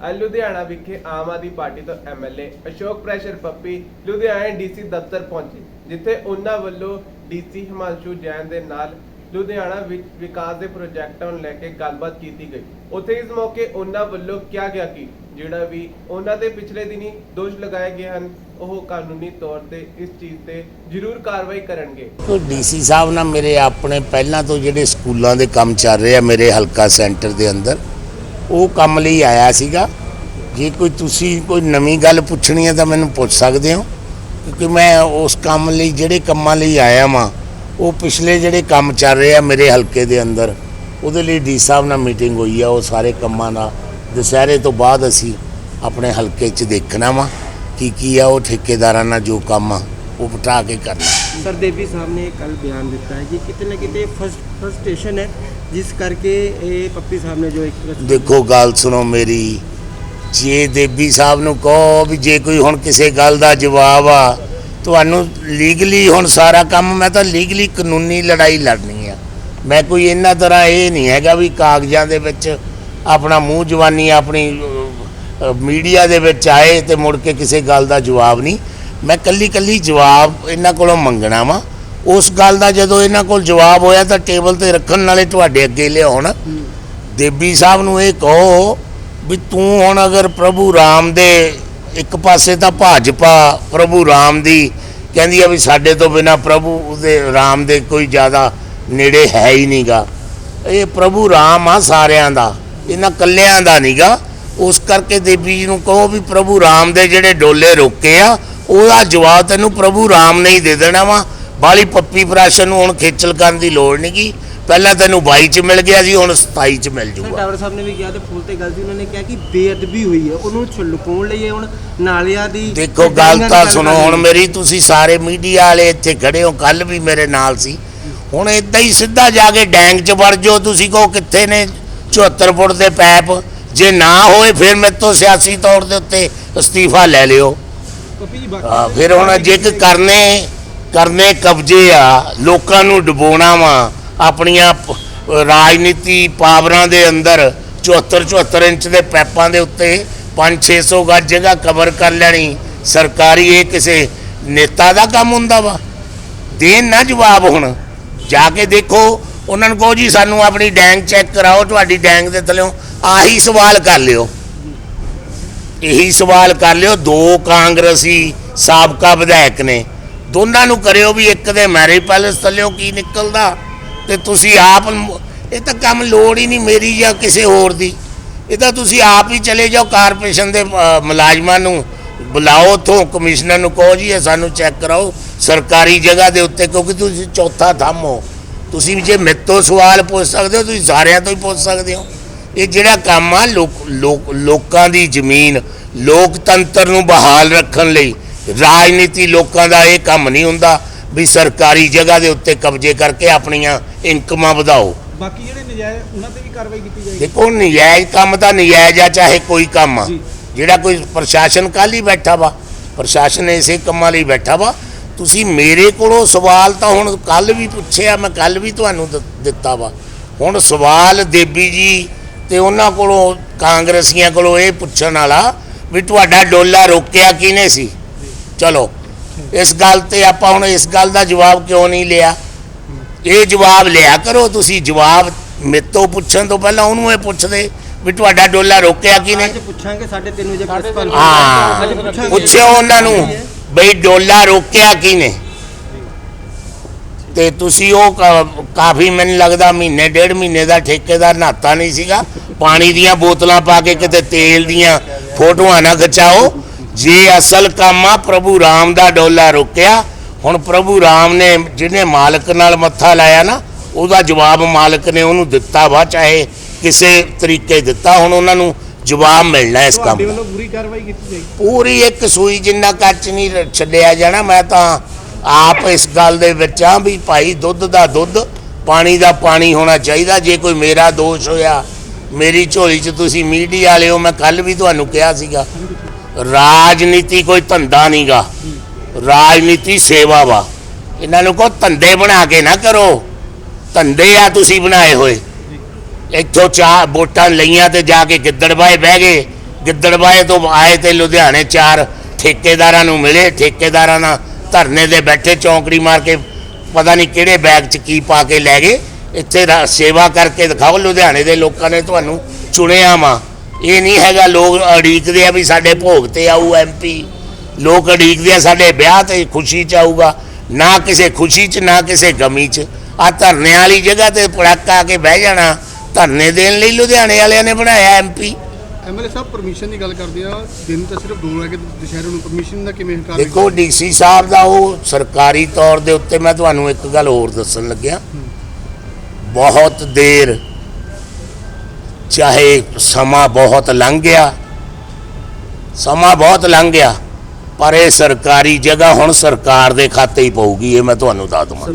ਲੁਧਿਆਣਾ ਵਿਖੇ ਆਮ ਆਦਮੀ ਪਾਰਟੀ ਤੋਂ MLA Ashok pressure Pappi Ludhiana DC ਦਫ਼ਤਰ ਪਹੁੰਚੇ, ਜਿੱਥੇ ਉਹਨਾਂ ਵੱਲੋਂ ਡੀਸੀ ਹਿਮਾਂਸ਼ੂ ਜੈਨ ਦੇ ਨਾਲ ਲੁਧਿਆਣਾ ਵਿੱਚ ਵਿਕਾਸ ਦੇ ਪ੍ਰੋਜੈਕਟਾਂ ਨੂੰ ਲੈ ਕੇ ਗੱਲਬਾਤ ਕੀਤੀ ਗਈ। ਉੱਥੇ ਇਸ ਮੌਕੇ ਉਹਨਾਂ ਵੱਲੋਂ ਕਿਹਾ ਗਿਆ ਕਿ ਜਿਹੜਾ ਵੀ ਉਹਨਾਂ ਦੇ ਪਿਛਲੇ ਦਿਨੀ ਦੋਸ਼ ਲਗਾਏ ਗਏ ਹਨ, ਉਹ ਕਾਨੂੰਨੀ ਤੌਰ ਤੇ ਇਸ ਚੀਜ਼ ਤੇ ਜ਼ਰੂਰ ਕਾਰਵਾਈ ਕਰਨਗੇ। ਕੋਈ ਡੀਸੀ ਸਾਹਿਬ ਨਾਲ ਮੇਰੇ ਆਪਣੇ ਪਹਿਲਾਂ ਤੋਂ ਜਿਹੜੇ ਸਕੂਲਾਂ ਦੇ ਕੰਮ ਚੱਲ ਰਹੇ ਆ, ਮੇਰੇ ਹਲਕਾ ਸੈਂਟਰ ਦੇ ਅੰਦਰ ਉਹ ਕੰਮ ਲਈ ਆਇਆ ਸੀਗਾ। ਜੇ ਕੋਈ ਤੁਸੀਂ ਕੋਈ ਨਵੀਂ ਗੱਲ ਪੁੱਛਣੀ ਹੈ ਤਾਂ ਮੈਨੂੰ ਪੁੱਛ ਸਕਦੇ ਹੋ। ਕਿਉਂਕਿ ਮੈਂ ਉਸ ਕੰਮ ਲਈ, ਜਿਹੜੇ ਕੰਮਾਂ ਲਈ ਆਇਆ ਵਾਂ, ਉਹ ਪਿਛਲੇ ਜਿਹੜੇ ਕੰਮ ਚੱਲ ਰਹੇ ਆ ਮੇਰੇ ਹਲਕੇ ਦੇ ਅੰਦਰ, ਉਹਦੇ ਲਈ ਡੀ ਸਾਹਿਬ ਨਾਲ ਮੀਟਿੰਗ ਹੋਈ ਆ, ਉਹ ਸਾਰੇ ਕੰਮਾਂ ਦਾ ਦੁਸਹਿਰੇ ਤੋਂ ਬਾਅਦ ਅਸੀਂ ਆਪਣੇ ਹਲਕੇ 'ਚ ਦੇਖਣਾ ਵਾ, ਕੀ ਕੀ ਆ ਉਹ ਠੇਕੇਦਾਰਾਂ ਨਾਲ ਜੋ ਕੰਮ ਆ, ਉਹ ਪਟਾ ਕੇ ਕਰਨਾ। ਸਰ ਸਾਹਿਬ ਨੇ ਕੱਲ ਬਿਆਨ ਦਿੱਤਾ ਹੈ ਕਿ ਕਿਤੇ ਨਾ ਕਿਤੇ ਫਸਟ ਫਸਟੇਸ਼ਨ ਹੈ, ਜਿਸ ਕਰਕੇ ਇਹ ਪੱਪੀ ਸਾਹਿਬ ਨੇ ਜੋ ਇੱਕ ਦੇਖੋ, ਗੱਲ ਸੁਣੋ ਮੇਰੀ। ਜੇ ਦੇਵੀ ਸਾਹਿਬ ਨੂੰ ਕਹੋ ਵੀ ਜੇ ਕੋਈ ਹੁਣ ਕਿਸੇ ਗੱਲ ਦਾ ਜਵਾਬ ਆ, ਤੁਹਾਨੂੰ ਲੀਗਲੀ ਹੁਣ ਸਾਰਾ ਕੰਮ, ਮੈਂ ਤਾਂ ਲੀਗਲੀ ਕਾਨੂੰਨੀ ਲੜਾਈ ਲੜਨੀ ਆ। ਮੈਂ ਕੋਈ ਇਹਨਾਂ ਤਰ੍ਹਾਂ ਇਹ ਨਹੀਂ ਹੈਗਾ ਵੀ ਕਾਗਜ਼ਾਂ ਦੇ ਵਿੱਚ ਆਪਣਾ ਮੂੰਹ ਜਵਾਨੀ ਆਪਣੀ ਮੀਡੀਆ ਦੇ ਵਿੱਚ ਆਏ ਤੇ ਮੁੜ ਕੇ ਕਿਸੇ ਗੱਲ ਦਾ ਜਵਾਬ ਨਹੀਂ। ਮੈਂ ਕੱਲੀ ਕੱਲੀ ਜਵਾਬ ਇਹਨਾਂ ਕੋਲੋਂ ਮੰਗਣਾ ਵਾ। ਉਸ ਗੱਲ ਦਾ ਜਦੋਂ ਇਹਨਾਂ ਕੋਲ ਜਵਾਬ ਹੋਇਆ ਤਾਂ ਟੇਬਲ ਤੇ ਰੱਖਣ ਨਾਲੇ ਤੁਹਾਡੇ ਅੱਗੇ ਲਿਆਉਣ। ਦੇਬੀ ਸਾਹਿਬ ਨੂੰ ਇਹ ਕਹੋ ਵੀ ਤੂੰ ਹੁਣ ਅਗਰ ਪ੍ਰਭੂ ਰਾਮ ਦੇ ਇੱਕ ਪਾਸੇ ਤਾਂ ਭਾਜਪਾ ਪ੍ਰਭੂ ਰਾਮ ਦੀ ਕਹਿੰਦੀ ਆ ਵੀ ਸਾਡੇ ਤੋਂ ਬਿਨਾ ਪ੍ਰਭੂ ਦੇ ਰਾਮ ਦੇ ਕੋਈ ਜ਼ਿਆਦਾ ਨੇੜੇ ਹੈ ਹੀ ਨਹੀਂਗਾ। ਇਹ ਪ੍ਰਭੂ ਰਾਮ ਆ ਸਾਰਿਆਂ ਦਾ, ਇਹਨਾਂ ਕੱਲਿਆਂ ਦਾ ਨਹੀਂਗਾ। ਉਸ ਕਰਕੇ ਦੇਵੀ ਜੀ ਨੂੰ ਕਹੋ ਵੀ ਪ੍ਰਭੂ ਰਾਮ ਦੇ ਜਿਹੜੇ ਡੋਲੇ ਰੋਕੇ ਆ ਉਹਦਾ ਜਵਾਬ ਤੈਨੂੰ ਪ੍ਰਭੂ ਰਾਮ ਨੇ ਹੀ ਦੇ ਦੇਣਾ ਵਾ। ਬਾਲੀ ਪੱਪੀ ਪ੍ਰਾਸ਼ਨ ਨੂੰ ਹੁਣ ਖੇਚਲ ਕਰਨ ਦੀ ਲੋੜ ਨਹੀਂਗੀ ਪਹਿਲਾਂ ਤੈਨੂੰ 22 ਚ ਮਿਲ ਗਿਆ ਸੀ ਹੁਣ 27 ਚ ਮਿਲ ਜੂਗਾ। ਡਾਵਰ ਸਾਹਿਬ ਨੇ ਵੀ ਕਿਹਾ ਤੇ ਫੋਨ ਤੇ ਗੱਲ ਸੀ ਉਹਨਾਂ ਨੇ ਕਿਹਾ ਕਿ ਬੇਅਦਬੀ ਹੋਈ ਹੈ ਉਹਨੂੰ ਛੁਲਕਾਉਣ ਲਈ ਹੁਣ ਨਾਲਿਆਂ ਦੀ ਦੇਖੋ ਗੱਲ ਤਾਂ ਸੁਣੋ ਹੁਣ ਮੇਰੀ ਤੁਸੀਂ ਸਾਰੇ ਮੀਡੀਆ ਵਾਲੇ ਇੱਥੇ ਖੜੇ ਹੋ ਕੱਲ ਵੀ ਮੇਰੇ ਨਾਲ ਸੀ। ਹੁਣ ਇਦਾਂ ਹੀ ਸਿੱਧਾ ਜਾ ਕੇ ਡੈਂਗ 'ਚ ਵੜ ਜਾਓ ਤੁਸੀਂ ਕਹੋ ਕਿੱਥੇ ਨੇ 74 ਫੁੱਟ ਦੇ ਪੈਪ। ਜੇ ਨਾ ਹੋਏ ਫਿਰ ਮੇਰੇ ਤੋਂ ਸਿਆਸੀ ਤੌਰ ਦੇ ਉੱਤੇ ਅਸਤੀਫਾ ਲੈ ਲਿਓ। ਜੀ ਹਾਂ, ਫਿਰ ਹੁਣ ਜੇ ਕਿ ਕਰਨੇ ਕਰਨੇ ਕਬਜ਼ੇ ਆ ਲੋਕਾਂ ਨੂੰ ਡੁਬੋਣਾ ਵਾ ਆਪਣੀਆਂ ਪ- ਰਾਜਨੀਤੀ ਪਾਵਰਾਂ ਦੇ ਅੰਦਰ 74 74 ਇੰਚ ਦੇ ਪੈਪਾਂ ਦੇ ਉੱਤੇ 5 600 ਗੱਜ ਜਗ੍ਹਾ ਕਵਰ ਕਰ ਲੈਣੀ ਸਰਕਾਰੀ ਇਹ ਕਿਸੇ ਨੇਤਾ ਦਾ ਕੰਮ ਹੁੰਦਾ ਵਾ। ਦੇਣ ਨਾ ਜਵਾਬ ਹੁਣ ਜਾ ਕੇ ਦੇਖੋ ਉਹਨਾਂ ਨੂੰ ਕਹੋ ਜੀ ਸਾਨੂੰ ਆਪਣੀ ਡੈਂਗ ਚੈੱਕ ਕਰਾਓ ਤੁਹਾਡੀ ਡੈਂਗ ਦੇ ਥੱਲੇੋਂ ਆਹੀ ਸਵਾਲ ਕਰ ਲਿਓ। ਇਹੀ ਸਵਾਲ ਕਰ ਲਿਓ, ਦੋ ਕਾਂਗਰਸੀ ਸਾਬਕਾ ਵਿਧਾਇਕ ਨੇ। ਦੋਨਾਂ ਨੂੰ ਕਰਿਓ ਵੀ ਇੱਕ ਦੇ ਮੈਰਿਜ ਪੈਲੇਸ ਥੱਲਿਓ ਕੀ ਨਿਕਲਦਾ, ਤੇ ਤੁਸੀਂ ਆਪ ਇਹ ਤਾਂ ਕੰਮ ਲੋੜ ਹੀ ਨਹੀਂ ਮੇਰੀ ਜਾਂ ਕਿਸੇ ਹੋਰ ਦੀ। ਇਹ ਤਾਂ ਤੁਸੀਂ ਆਪ ਹੀ ਚਲੇ ਜਾਓ ਕਾਰਪੋਰੇਸ਼ਨ ਦੇ ਮੁਲਾਜ਼ਮਾਂ ਨੂੰ। ਬੁਲਾਓ ਤੋਂ ਕਮਿਸ਼ਨਰ ਨੂੰ ਕਹੋ ਜੀ, ਇਹ ਸਾਨੂੰ ਚੈੱਕ ਕਰਾਓ, ਸਰਕਾਰੀ ਜਗ੍ਹਾ ਦੇ ਉੱਤੇ, ਕਿਉਂਕਿ ਤੁਸੀਂ ਚੌਥਾ ਥੰਮ ਹੋ। ਤੁਸੀਂ ਜੇ ਮੇਰੇ ਤੋਂ ਸਵਾਲ ਪੁੱਛ ਸਕਦੇ ਹੋ, ਤੁਸੀਂ ਸਾਰਿਆਂ ਤੋਂ ਹੀ ਪੁੱਛ ਸਕਦੇ ਹੋ। ਇਹ ਜਿਹੜਾ ਕੰਮ ਆ ਲੋਕ ਲੋਕ- ਦੀ ਜ਼ਮੀਨ ਲੋਕਤੰਤਰ ਨੂੰ ਬਹਾਲ ਰੱਖਣ ਲਈ ਰਾਜਨੀਤੀ ਲੋਕਾਂ ਦਾ ਇਹ ਕੰਮ ਨਹੀਂ ਹੁੰਦਾ ਵੀ ਸਰਕਾਰੀ ਜਗ੍ਹਾ ਦੇ ਉੱਤੇ ਕਬਜ਼ੇ ਕਰਕੇ ਆਪਣੀਆਂ ਇਨਕਮਾਂ ਵਧਾਓ। ਬਾਕੀ ਜਿਹੜੇ ਨਜਾਇਜ਼ ਉਹਨਾਂ ਤੇ ਵੀ ਕਾਰਵਾਈ ਕੀਤੀ ਜਾਏਗੀ। ਦੇਖੋ ਨਜਾਇਜ਼ ਕੰਮ ਤਾਂ ਨਜਾਇਜ਼ ਆ ਚਾਹੇ ਕੋਈ ਕੰਮ ਆ। ਜਿਹੜਾ ਕੋਈ ਪ੍ਰਸ਼ਾਸਨ ਕੱਲ੍ਹ ਹੀ ਬੈਠਾ ਵਾ ਪ੍ਰਸ਼ਾਸਨ ਇਸੇ ਕੰਮਾਂ ਲਈ ਬੈਠਾ ਵਾ। ਤੁਸੀਂ ਮੇਰੇ ਕੋਲੋਂ ਸਵਾਲ ਤਾਂ ਹੁਣ ਕੱਲ ਵੀ ਪੁੱਛਿਆ ਮੈਂ ਕੱਲ ਵੀ ਤੁਹਾਨੂੰ ਦਿੱਤਾ ਵਾ। ਹੁਣ ਸਵਾਲ ਦੇਵੀ ਜੀ ਤੇ ਉਹਨਾਂ ਕੋਲੋਂ ਕਾਂਗਰਸੀਆਂ ਕੋਲੋਂ ਇਹ ਪੁੱਛਣ ਵਾਲਾ ਵੀ ਤੁਹਾਡਾ ਡੋਲਾ ਰੋਕਿਆ ਕਿਹਨੇ ਸੀ? ਚਲੋ ਇਸ ਗੱਲ ਤੇ ਆਪਾਂ ਹੁਣ ਇਸ ਗੱਲ ਦਾ ਜਵਾਬ ਕਿਉਂ ਨਹੀਂ ਲਿਆ? ਇਹ ਜਵਾਬ ਲਿਆ ਕਰੋ ਤੁਸੀਂ ਜਵਾਬ ਮੇਰੇ ਤੋਂ ਪੁੱਛਣ ਤੋਂ ਪਹਿਲਾਂ ਉਹਨੂੰ ਇਹ ਪੁੱਛਦੇ ਵੀ ਤੁਹਾਡਾ ਡੋਲਾ ਰੋਕਿਆ ਕਿਹਨੇ? ਅੱਜ ਪੁੱਛਾਂਗੇ 3:30 ਵਜੇ ਪ੍ਰੈਸ ਕਾਨਫਰੰਸ ਹਾਂ ਅੱਜ ਪੁੱਛਾਂਗੇ। ਪੁੱਛਿਓ ਉਹਨਾਂ ਨੂੰ ਬਈ ਡੋਲਾ ਰੋਕਿਆ ਕਿਹਨੇ? ਤੇ ਤੁਸੀਂ ਉਹ ਕਾਫੀ ਮੈਨੂੰ ਲੱਗਦਾ ਮਹੀਨੇ ਡੇਢ ਮਹੀਨੇ ਦਾ ਠੇਕੇਦਾਰ ਨਹਾਤਾ ਨਹੀਂ ਸੀਗਾ। ਪਾਣੀ ਦੀਆਂ ਬੋਤਲਾਂ ਪਾ ਕੇ ਕਿਤੇ ਤੇਲ ਦੀਆਂ ਫੋਟੋਆਂ ਨਾ ਖਿਚਾਓ। ਜੇ ਅਸਲ ਕੰਮ ਆ ਪ੍ਰਭੂ ਰਾਮ ਦਾ ਡੋਲਾ ਰੋਕਿਆ। ਹੁਣ ਪ੍ਰਭੂ ਰਾਮ ਨੇ ਜਿਹਨੇ ਮਾਲਕ ਨਾਲ ਮੱਥਾ ਲਾਇਆ ਨਾ ਉਹਦਾ ਜਵਾਬ ਮਾਲਕ ਨੇ ਉਹਨੂੰ ਦਿੱਤਾ ਵਾ ਚਾਹੇ ਕਿਸੇ ਤਰੀਕੇ ਦਿੱਤਾ ਹੁਣ ਉਹਨਾਂ ਨੂੰ ਜਵਾਬ ਮਿਲਣਾ ਇਸ ਕੰਮ ਦਾ। ਪੂਰੀ ਕਾਰਵਾਈ ਕੀਤੀ ਜਾਏਗੀ। ਪੂਰੀ ਇੱਕ ਸੂਈ ਜਿੰਨਾ ਕੱਚ ਨਹੀਂ ਛੱਡਿਆ ਜਾਣਾ ਮੈਂ ਤਾਂ ਆਪ ਇਸ ਗੱਲ ਦੇ ਵਿੱਚ ਆ ਵੀ ਭਾਈ ਦੁੱਧ ਦਾ ਦੁੱਧ ਪਾਣੀ ਦਾ ਪਾਣੀ ਹੋਣਾ ਚਾਹੀਦਾ। ਜੇ ਕੋਈ ਮੇਰਾ ਦੋਸ਼ ਹੋਇਆ ਮੇਰੀ ਝੋਲੀ 'ਚ ਤੁਸੀਂ ਮੀਡੀਆ ਵਾਲੇ ਹੋ, ਮੈਂ ਕੱਲ ਵੀ ਤੁਹਾਨੂੰ ਕਿਹਾ ਸੀਗਾ, ਰਾਜਨੀਤੀ ਕੋਈ ਧੰਦਾ ਨਹੀਂਗਾ। ਰਾਜਨੀਤੀ ਸੇਵਾ ਵਾ। ਇਹਨਾਂ ਨੂੰ ਕੋ ਧੰਦੇ ਬਣਾ ਕੇ ਨਾ ਕਰੋ। ਧੰਦੇ ਆ ਤੁਸੀਂ ਬਣਾਏ ਹੋਏ। ਇੱਥੋਂ ਚਾਰ ਵੋਟਾਂ ਲਈਆਂ ਤੇ ਜਾ ਕੇ ਗਿੱਦੜਬਾਏ ਬਹਿ ਗਏ। ਗਿੱਦੜਬਾਏ ਤੋਂ ਆਏ ਤੇ ਲੁਧਿਆਣੇ ਚਾਰ ਠੇਕੇਦਾਰਾਂ ਨੂੰ ਮਿਲੇ। ਠੇਕੇਦਾਰਾਂ ਨਾਲ ਧਰਨੇ ਦੇ ਬੈਠੇ, ਚੌਂਕੜੀ ਮਾਰ ਕੇ ਪਤਾ ਨਹੀਂ ਕਿਹੜੇ ਬੈਗ 'ਚ ਕੀ ਪਾ ਕੇ ਲੈ ਗਏ। ਇੱਥੇ ਰਾ- ਸੇਵਾ ਕਰਕੇ ਦਿਖਾਓ ਲੁਧਿਆਣੇ ਦੇ ਲੋਕਾਂ ਨੇ ਤੁਹਾਨੂੰ ਚੁਣਿਆ ਵਾ। ਇਹ ਨਹੀਂ ਹੈਗਾ ਲੋਕ ਅੜੀਕਦੇ ਆ ਵੀ ਸਾਡੇ ਭੋਗ ਤੇ ਆਊ ਐਮਪੀ ਲੋਕ ਅੜੀਕਦੇ ਆ ਸਾਡੇ ਵਿਆਹ ਤੇ ਖੁਸ਼ੀ ਚ ਆਊਗਾ। ਨਾ ਕਿਸੇ ਖੁਸ਼ੀ ਚ ਨਾ ਕਿਸੇ ਗਮੀ ਚ। ਆ ਧਰਨੇ ਵਾਲੀ ਜਗ੍ਹਾ ਤੇ ਪੜਾਕਾ ਕੇ ਬਹਿ ਜਾਣਾ। ਧਰਨੇ ਦੇਣ ਲਈ ਲੁਧਿਆਣੇ ਵਾਲਿਆਂ ਨੇ ਬਣਾਇਆ ਐਮਪੀ ਐਮਐਲਏ ਸਾਹਿਬ ਪਰਮਿਸ਼ਨ ਦੀ ਗੱਲ ਕਰਦੇ ਆ। ਦਿਨ ਤਾਂ ਸਿਰਫ ਦੋ ਹੈ ਕਿ ਦੁਸ਼ਹਿਰੇ ਨੂੰ। ਪਰਮਿਸ਼ਨ ਦਾ ਕਿਵੇਂ ਹੰਕਾਰ ਦੇਖੋ ਡੀਸੀ ਸਾਹਿਬ ਦਾ ਉਹ ਸਰਕਾਰੀ ਤੌਰ ਦੇ ਉੱਤੇ ਮੈਂ ਤੁਹਾਨੂੰ ਇੱਕ ਗੱਲ ਹੋਰ ਦੱਸਣ ਲੱਗਿਆ। ਬਹੁਤ ਦੇਰ, ਚਾਹੇ ਸਮਾਂ ਬਹੁਤ ਲੰਘ ਗਿਆ, ਸਮਾਂ ਬਹੁਤ ਲੰਘ ਗਿਆ, ਪਰ ਇਹ ਸਰਕਾਰੀ ਜਗ੍ਹਾ ਹੁਣ ਸਰਕਾਰ ਦੇ ਖਾਤੇ ਹੀ ਪਊਗੀ, ਇਹ ਮੈਂ ਤੁਹਾਨੂੰ ਦੱਸ ਦਵਾਂ।